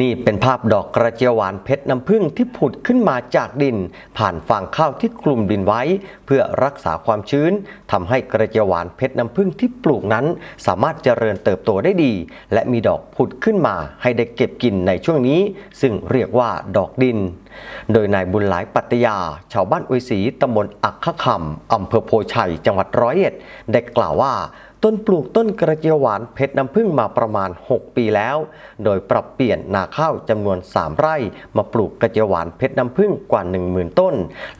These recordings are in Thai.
นี่เป็นภาพดอกกระเจียวหวานเพชรน้ำผึ้งที่ผุดขึ้นมาจากดิน ผ่านฟางข้าวที่คลุมดินไว้ เพื่อรักษาความชื้นทำให้กระเจียวหวานเพชรน้ำผึ้งที่ปลูกนั้น สามารถเจริญเติบโตได้ดี และมีดอกผุดขึ้นมาให้ได้เก็บกินในช่วงนี้ ซึ่งเรียกว่าดอกดิน โดยนายบุญหลายปัตยา ชาวบ้านอุยศรีตำบลอักขคำอำเภอโพชัย จังหวัดร้อยเอ็ดได้กล่าวว่า นปลูกต้นกระเจียวหวานเพชรน้ำผึ้งมาประมาณ 6 ปีแล้ว โดยปรับเปลี่ยนนาข้าวจำนวน 3 ไร่ มาปลูกกระเจียวหวานเพชรน้ำผึ้งกว่า 10,000 ต้น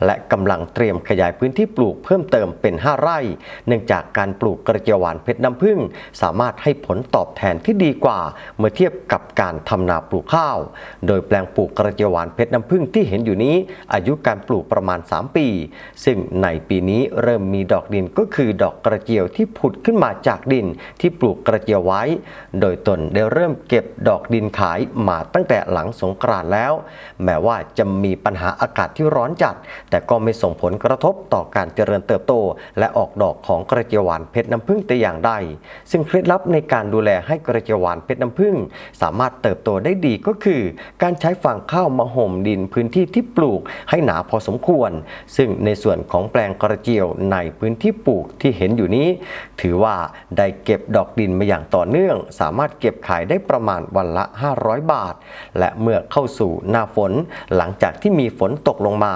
และกำลังเตรียมขยายพื้นที่ปลูกเพิ่มเติมเป็น 5 ไร่ เนื่องจากการปลูกกระเจียวหวานเพชรน้ำผึ้งสามารถให้ผลตอบแทนที่ดีกว่า เมื่อเทียบกับการทำนาปลูกข้าว โดยแปลงปลูกกระเจียวหวานเพชรน้ำผึ้งที่เห็นอยู่นี้ อายุการปลูกประมาณ 3 ปี ซึ่งในปีนี้เริ่มมีดอกดินก็คือดอกกระเจียวที่ผุดขึ้นมาจากดินที่ปลูกกระเจียวไว้ โดยตนได้เริ่มเก็บดอกดินขายมาตั้งแต่หลังสงกรานต์แล้ว แม้ว่าจะมีปัญหาอากาศที่ร้อนจัด แต่ก็ไม่ส่งผลกระทบต่อการเจริญเติบโต และออกดอกของกระเจียวหวานเพชรน้ำผึ้งแต่อย่างใด ซึ่งเคล็ดลับในการดูแลให้กระเจียวหวานเพชรน้ำผึ้งสามารถเติบโตได้ดีก็คือ การใช้ฟางข้าวมาห่มดินพื้นที่ที่ปลูกให้หนาพอสมควร ซึ่งในส่วนของแปลงกระเจียวในพื้นที่ปลูกที่เห็นอยู่นี้ ถือว่าได้เก็บดอกดินมาอย่างต่อเนื่อง สามารถเก็บขายได้ประมาณวันละ 500 บาท และเมื่อเข้าสู่หน้าฝน หลังจากที่มีฝนตกลงมา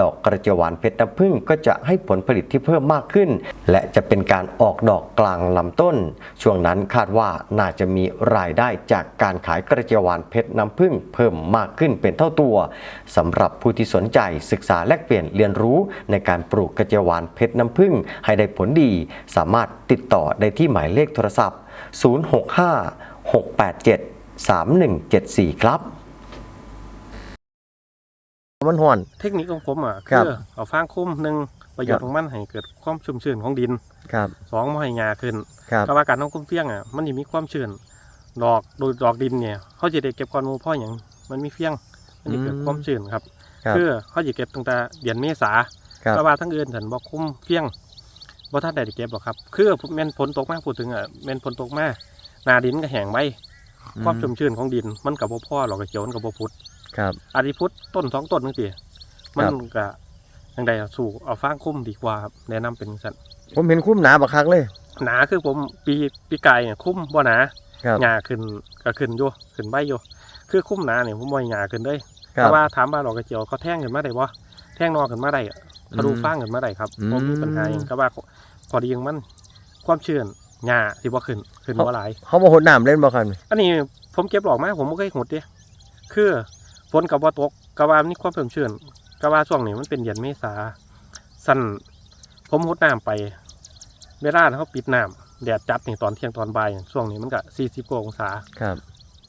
ดอกกระเจียวหวานเพชรน้ำผึ้งก็จะให้ผลผลิตที่เพิ่มมากขึ้น และจะเป็นการออกดอกกลางลำต้น ช่วงนั้นคาดว่าน่าจะมีรายได้จากการขายกระเจียวหวานเพชรน้ำผึ้งเพิ่มมากขึ้นเป็นเท่าตัวสำหรับผู้ที่สนใจศึกษาแลกเปลี่ยนเรียนรู้ในการปลูกกระเจียวหวานเพชรน้ำผึ้งให้ได้ผลดี สามารถติดต่อได้ที่หมายเลขโทรศัพท์ 065 687 3174 ครับ มันห่อน เทคนิคของผมอะครัคืบอเอาฟางคุ้มหนึ่งประโยชน์ของมันให้เกิดความชุ่มชื้นของดินครับสองไม่ให้หญ้าขึ้นครับก็ว่าการต้องคุ้มเฟี้ยงอะมันจะมีความชื้นดอกโดยดอกดินเนี่ยเขาจะได้เก็บก้อนหมูเพ่ออย่างมันมีเฟี้ยง มันจะเกิดความชื้นครับ ครับคือเขาจะเก็บตั้งแต่เดือนเมษาครับก็ว่าทั้งเอื่นฉันบอกคุ้มเฟี้ยง บ่ท่านได้เก็บหรอกครับ คือแม่นฝนตกมากพูดถึงอะแม่นฝนตกมากหนาดินก็แห้งไว้ความชุ่มชื้นของดินมันกับบ่พ่อหรอกกระเจียวมันกับบ่พุดครับอาทิพุทธต้นสองต้นนึงสิมันครับก็ยังไงสู่เอาฟางคุ้มดีกว่าครับแนะนำเป็นสันผมเห็นคุ้มหนาบักคักเลย หนาคือผมปีปีไก่เนี่ยคุ้มบ่หนาครับหญ้าขึ้นก็ขึ้นอยู่ขึ้นใบอยู่คือคุ้มหนาเนี่ยผมบ่ให้หญ้าขึ้นเลยครัแต่บว่าถามว่าดอกกระเจียวเขาแท่งขึ้นมาได้บ่แท่งนอกขึ้นมาได้อะ ทะลุอืมฟางขึ้นมาได้ครับอืมผมมีปัญหาอย่างก็ว่าพอดีของมันความชื้นหญ้าสิบ่ขึ้นขึ้นบ่หลายเขามาหดน้ำเล่นบ่ครับอันนี้ผมเก็บหลอกมาผมไม่เคยหดเด้คือฝนกับว่าตกกะว่ามีความเพิ่มชื้นกะว่าช่วงนี้มันเป็นเดือนเมษาสั้นผมหดน้ำไปเวลาเขาปิดน้ำแดดจัดนี่ตอนเที่ยงตอนบ่ายช่วงนี้มันก็สี่สิบกว่าองศาครับ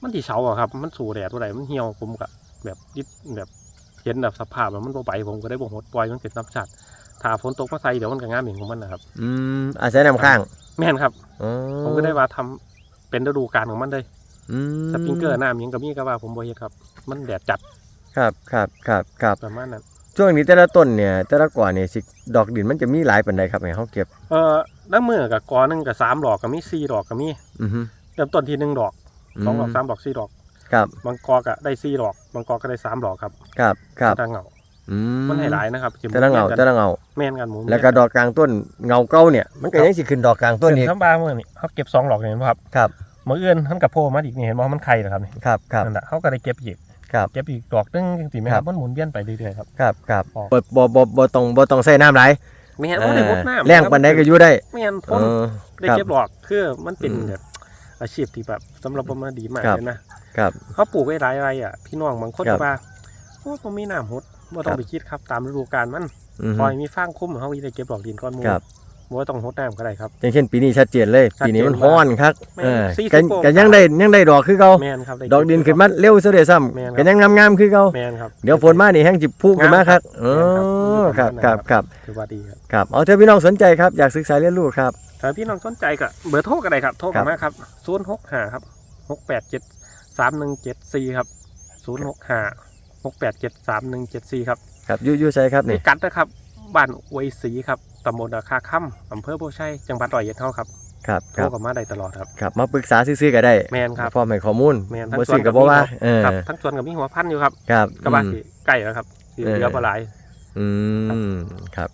มันที่เฉาอะครับ มันสู่แดดว่าไรมันเหี่ยวผมก็แบบยิดแบบ เห็นแบบสภาพแล้วมันบ่ไปผมก็ได้บ่หดปล่อยมันเป็นน้ำชัดถ้าฝนตกมาใส่เดี๋ยวมันก็งามเองของมันนะครับ อืมอาศัยน้ำข้างแม่นครับอ๋อผมก็ได้ว่าทำเป็นฤดูกาลของมันเลยอืมสปริงเกอร์น้ำหยังก็มีก็ว่าผมบ่เฮ็ดครับ มันแดดจัดครับครับครับครับ ประมาณนั้นช่วงนี้แต่ละต้นเนี่ยแต่ละกว่าเนี่ยสิดอกดินมันจะมีหลายปานใดครับให้เขาเก็บ เอ่อน้ำมือกับกอหนึงกับสามดอกก็มีสี่ดอกก็มีอือฮึเริ่มต้นที่หนึ่งดอกสองดอกมสามดอกสี่ดอก ครับ บางกอก็ได้สี่ดอก บางกอก็ได้สามดอกครับครับครับแต่ละเหงาอืมมันให้หลายนะครับที่แต่ละเงาแม่นแต่กันละเงาแม่นกันหมูแล้วก็ดอกกลางต้นเงาเก้าเนี่ย มันก็ยังสิขึ้นดอกกลางต้นอีกทั้งบ้านเมื่อนี่เขาเก็บสองดอกเห็นป่ะครับครับมืออื่นท่านกับโพมาอีกนี่เห็นป่ะมันไข่นะครับนี่ครับครับนั่นแหละเขาก็ได้เก็บอีกครับเก็บอีกดอกนึงจริงๆไหมคครัรับบมันหมุนเวียนไปเรื่อยๆครับครับครับออกบ่บ่บ่บ่ต้องบ่ต้องใส่น้ำหลายไม่เห็นว่าได้หมดน้ำแรงปานใดก็อยู่ได้ไม่เห็นเอพ่นอได้ครับเก็บดอกคือมันเป็นอืมแบบอาชีพที่แบบสำหรับผมมันดีมากครับเลยนะ ครับเขาปลูกไว้หลายไรอะพี่น้องบางคนครับว่าโอ้ผมมีน้ำหดว่าต้องครับไปคิดครับตามฤดูกาลมันอือพฮึอยมีฟางคุ้มเขาวิได้เก็บดอกดินก้อนหมูครับว่าต้องหดน้ำก็ได้ครับ อย่างเช่นปีนี้ชัดเจนเลย ชัดเจนปีนี้มันฮ้อนครับแม่นเออ40กันกว่า กันยังได้ยังได้ดอกคือเก่าแมนครับไดอกดินขึ้นมาเร็วซะเด้ซ้แม่นำครับ กันยังงามๆคือเก่าแมนครับ เดี๋ยวฝนมานี่แห้งจิบพุ่งขึ้นมาครับเออแม่ครับนคครัรับบ ครับถือว่าดีครับครับเอาเถอะพี่น้องสนใจครับอยากศึกษาเรียนรู้ครับ ถ้าพี่น้องสนใจก็เบอร์โทรก็ได้ครับ โทรครักันบมาครับศูนย์หกห้าครับหกแปดเจ็ด สามหนึ่งเจ็ดสี่ครับศูนย์หกห้าหกแปดเจ็ดสามหนึ่งเจ็ดสี่ครับครับอยู่อยู่ใช่ครับพินี่กัดนะครับบ้านอวยศรีครับตำบลอาคาค่ำอำเภอโพชัยจังหวัดร้อยเอ็ดเท่าครับครับคโทรรับกลับมาได้ตลอดครับครับมาปรึกษาซื้อๆก็ได้แมนครับพร้อมให้ข้อมูลแม่นทั้งบ่ส่วนซื้อก็บ่ว่ากับมีเออครับทั้งส่วนกับมีหัวพันอยู่ครับครับกระบะอืมสิใกล้แล้วครับสิเออเหลือปลาไหลายอืมครับ